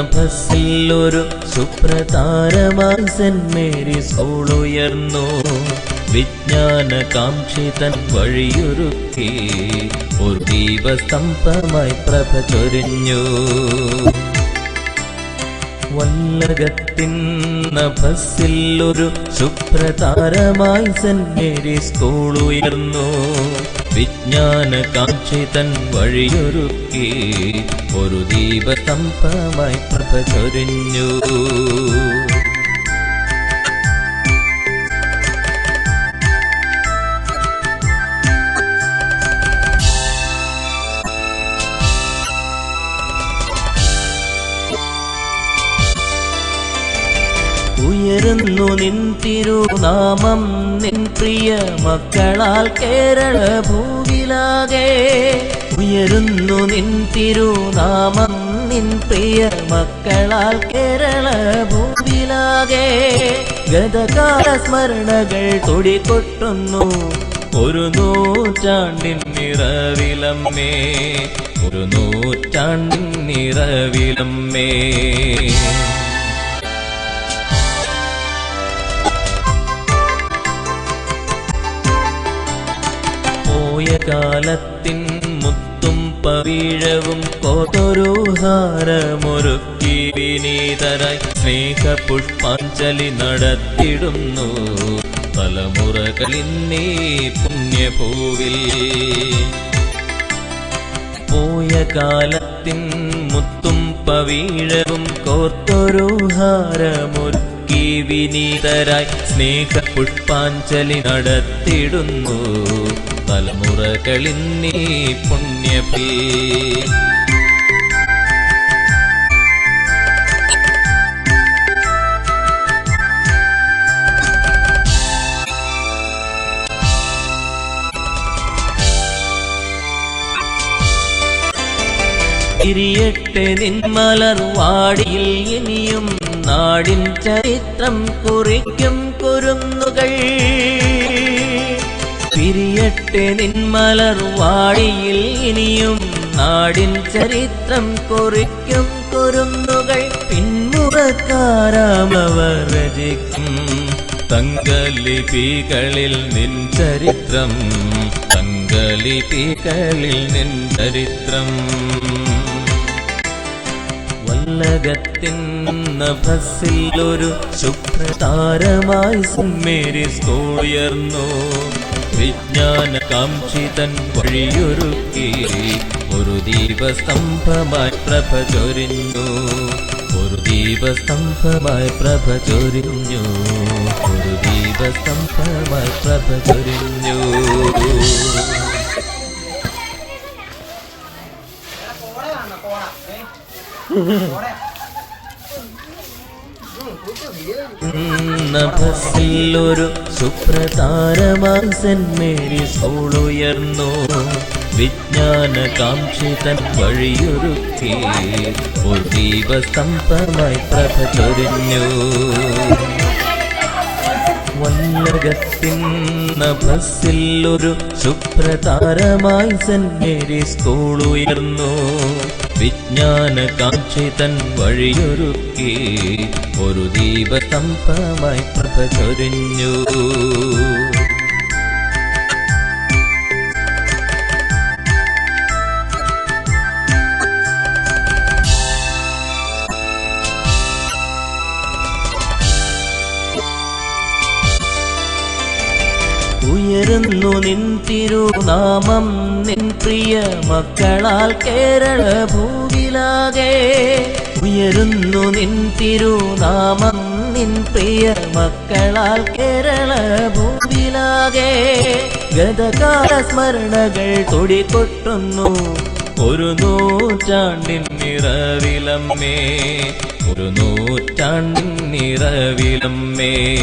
ബസ്സിൽ ഒരു Mary's school ഉയർന്നു വിജ്ഞാന കാംക്ഷിതൻ വഴിയൊരുക്കി. ഒരു ദീപസ്തംഭമായി പ്രഭ ചൊരിഞ്ഞു. വല്ലകത്തിൻ നഭസിൽ ഒരു സുപ്രതാരമായി സെന്റ് മേരി സ്കൂൾ ഉയർന്നു വിജ്ഞാന കാക്ഷിതൻ വഴിയൊരുക്കി ഒരു ദീപതമ്പമായി പ്രഭ ഉയരുന്നു നിൻ തിരുനാമം നിൻ പ്രിയ മക്കളാൽ കേരള ഭൂവിലാകെ. ഉയരുന്നു നിൻ തിരുനാമം നിൻ പ്രിയ മക്കളാൽ കേരള ഭൂവിലാകെ. ഗതകാല സ്മരണകൾ തൊടികൊട്ടുന്നു. ഒരു നൂറ്റാണ്ടിൻ നിറവിലമ്മേ. ഒരു നൂറ്റാണ്ടിൻ നിറവിലമ്മേ. കാലത്തിൻ മുത്തും പവീഴവും കോതൊരു ഹാരമൊരുക്കി വിനീതരായി സ്നേഹപുഷ്പാഞ്ജലി നടത്തിടുന്നു. തലമുറകളിന്നീ പുണ്യഭൂവിൽ. പോയ കാലത്തിൻ മുത്തും പവീഴവും കോർത്തൊരു ഹാരമൊരുക്കി വിനീതരായി സ്നേഹ പുഷ്പാഞ്ജലി നടത്തിടുന്നു. തലമുറകളിന്നീ പുണ്യപേ തിരിയട്ടെ നിന്മലർ വാടിയിൽ ഇനിയും നാടിൻ ചരിത്രം കുറിക്കും കുരുന്നുകൾ. തിരിയട്ടെ നിന്മലർ വാടിയിൽ ഇനിയും നാടിൻ ചരിത്രം കുറിക്കും കുരുന്നുകൾ പിന്മുറക്കാരാമവർ രചിക്കും. തങ്കലിപികളിൽ നിൻ ചരിത്രം തങ്കലിപികളിൽ നിൻ ചരിത്രം. വല്ലകത്തിൻ നഭസിൽ ഒരു ശുഭ്രതാരമായി സുമേരി സ്കൂൾ വിജ്ഞാന കാംക്ഷിതൻ വഴിയൊരുക്കി ഒരു ദീപസ്തംഭമായി പ്രഭ ചൊരിഞ്ഞു. ഒരു ദീപസ്തംഭമായി പ്രഭ ചൊരിഞ്ഞു. ഒരു ദീപസ്തംഭമായി പ്രഭ ചൊരിഞ്ഞു. ബസ്സിലൊരു സുപ്രതാരമായി സെന്റ് മേരി വിജ്ഞാന കാംക്ഷിതൻ വഴിയൊരുക്കി. ഒരു ദീപസ്തംഭമായി പ്രഭ ചൊരിഞ്ഞു. വല്ലകത്തിൻ നഭസിൽ ഒരു സുപ്രതാരമായി സെന്റ് മേരി സ്കൂൾ വിജ്ഞാന കാക്ഷിതൻ വഴിയൊരുക്കി ഒരു ദീപസ്തംഭമായി പ്രഭ ഉയരുന്നു നിൻ തിരുനാമം നിൻ പ്രിയ മക്കളാൽ കേരള ഭൂവിലാകെ ഉയരുന്നു നിൻ തിരുനാമം നിൻ പ്രിയ മക്കളാൽ കേരള ഭൂവിലാകെ ഗതകാല സ്മരണകൾ തൊടികൊട്ടുന്നു. ഒരു നൂറ്റാണ്ടിൻ നിറവിലമ്മേ. ഒരു നൂറ്റാണ്ടിൻ നിറവിലമ്മേ.